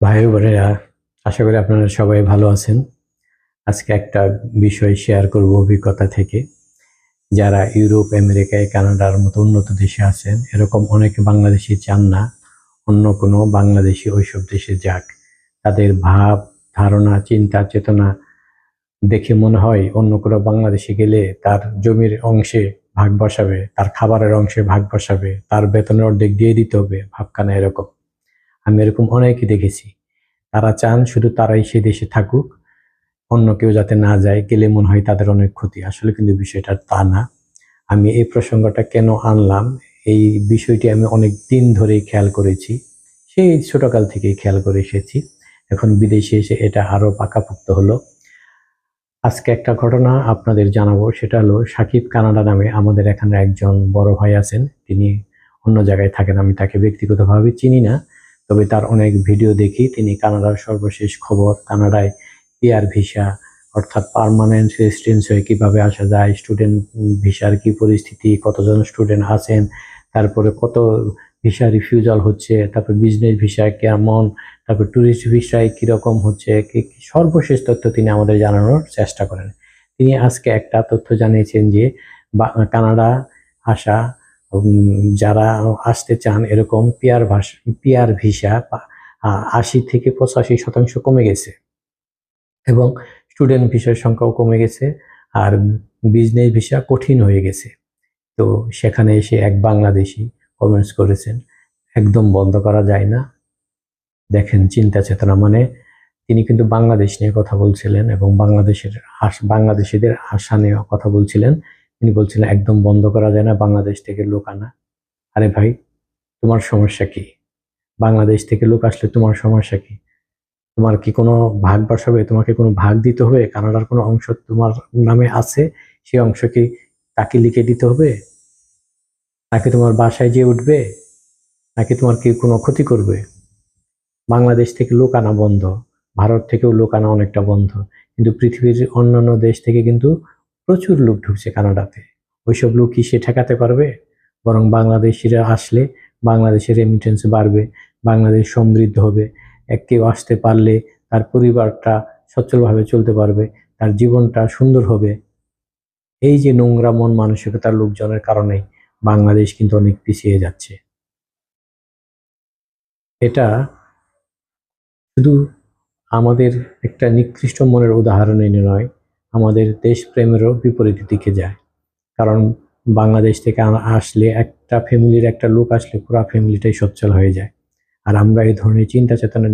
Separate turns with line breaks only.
ভাই বোনেরা, আশা করি আপনারা সবাই ভালো আছেন। আজকে একটা বিষয় শেয়ার করব অভিজ্ঞতা থেকে। যারা ইউরোপ আমেরিকায় কানাডার মতো উন্নত দেশে আছেন, এরকম অনেকে বাংলাদেশি চান না, অন্য কোনো বাংলাদেশি ওইসব দেশে যাক। তাদের ভাব, ধারণা, চিন্তা, চেতনা দেখে মনে হয় অন্য কোনো বাংলাদেশে গেলে তার জমির অংশে ভাগ বসাবে, তার খাবারের অংশে ভাগ বসাবে, তার বেতনের অর্ধেক দিয়ে দিতে হবে, ভাবখানা এরকম। আমি এরকম অনেকে দেখেছি। তারা চান শুধু তারাই সে দেশে থাকুক, অন্য কেউ যাতে না যায়, গেলে মনে হয় তাদের অনেক ক্ষতি। আসলে কিন্তু বিষয়টা তা না। আমি এই প্রসঙ্গটা কেন আনলাম? এই বিষয়টি আমি অনেক দিন ধরেই খেয়াল করেছি। সেই ছোটকাল থেকেই খেয়াল করে এসেছি। এখন বিদেশে এসে এটা আরও পাকাপোক্ত হলো। আজকে একটা ঘটনা আপনাদের জানাব। সেটা হলো সাকিব কানাডা নামে আমাদের এখানে একজন বড় ভাই আছেন। তিনি অন্য জায়গায় থাকেন। আমি তাকে ব্যক্তিগতভাবে চিনি না। তবে তার অনেক ভিডিও দেখি। তিনি কানাডার সর্বশেষ খবর, কানাডায় পিআর ভিসা, অর্থাৎ পার্মানেন্ট রেসিডেন্স হয়ে কীভাবে আসা যায় স্টুডেন্ট ভিসার কি পরিস্থিতি, কতজন স্টুডেন্ট আছেন, তারপরে কত ভিসা রিফিউজাল হচ্ছে, তারপর বিজনেস ভিসায় কেমন, তারপর ট্যুরিস্ট ভিসায় কীরকম হচ্ছে সর্বশেষ তথ্য তিনি আমাদের জানানোর চেষ্টা করেন। তিনি আজকে একটা তথ্য জানিয়েছেন যে কানাডা আসা যারা আসতে চান এরকম পিয়ার ভাষ, পিয়ার ভিসা আশি থেকে পঁচাশি শতাংশ কমে গেছে। এবং স্টুডেন্ট ভিসার সংখ্যাও কমে গেছে আর বিজনেস ভিসা কঠিন হয়ে গেছে। তো সেখানে এসে এক বাংলাদেশি কমেন্টস করেছেন, একদম বন্ধ করা যায় না। দেখেন চিন্তা চেতনা মানে তিনি কিন্তু বাংলাদেশ নিয়ে কথা বলছিলেন এবং বাংলাদেশের বাংলাদেশিদের আশা নিয়ে কথা বলছিলেন। তিনি বলছিলেন, একদম বন্ধ করা যায় না, বাংলাদেশ থেকে লোক আনা। আরে ভাই, তোমার সমস্যা কি? বাংলাদেশ থেকে লোক আসলে তোমার সমস্যা কি? তোমার কি কোনো ভাগ বসাবে? তোমাকে কোনো ভাগ দিতে হবে? কানাডার কোনো অংশ তোমার নামে আছে? সেই অংশ কি তাকে লিখে দিতে হবে? নাকি তোমার বাসায় যেয়ে উঠবে? নাকি তোমার কি কোনো ক্ষতি করবে? বাংলাদেশ থেকে লোক আনা বন্ধ। ভারত থেকেও লোক আনা অনেকটা বন্ধ। কিন্তু পৃথিবীর অন্যান্য দেশ থেকে কিন্তু প্রচুর লোক ঢুকছে কানাডাতে। ওইসব লোক কি সে ঠেকাতে পারবে? বরং বাংলাদেশিরা আসলে বাংলাদেশের রেমিটেন্স বাড়বে, বাংলাদেশ সমৃদ্ধ হবে। এক কেউ আসতে পারলে তার পরিবারটা সচ্ছলভাবে চলতে পারবে, তার জীবনটা সুন্দর হবে। এই যে নোংরা মন মানসিকতার লোকজনের কারণেই বাংলাদেশ কিন্তু অনেক পিছিয়ে যাচ্ছে। এটা শুধু আমাদের একটা নিকৃষ্ট মনের উদাহরণ এনে নয় আমাদের দেশপ্রেমেরও বিপরীত দিকে যায়। কারণ বাংলাদেশ থেকে আসলে একটা ফ্যামিলির একটা লোক আসলে পুরো ফ্যামিলিটাই সচ্ছল হয়ে যায়। আর আমরা এই ধরনের চিন্তা চেতনা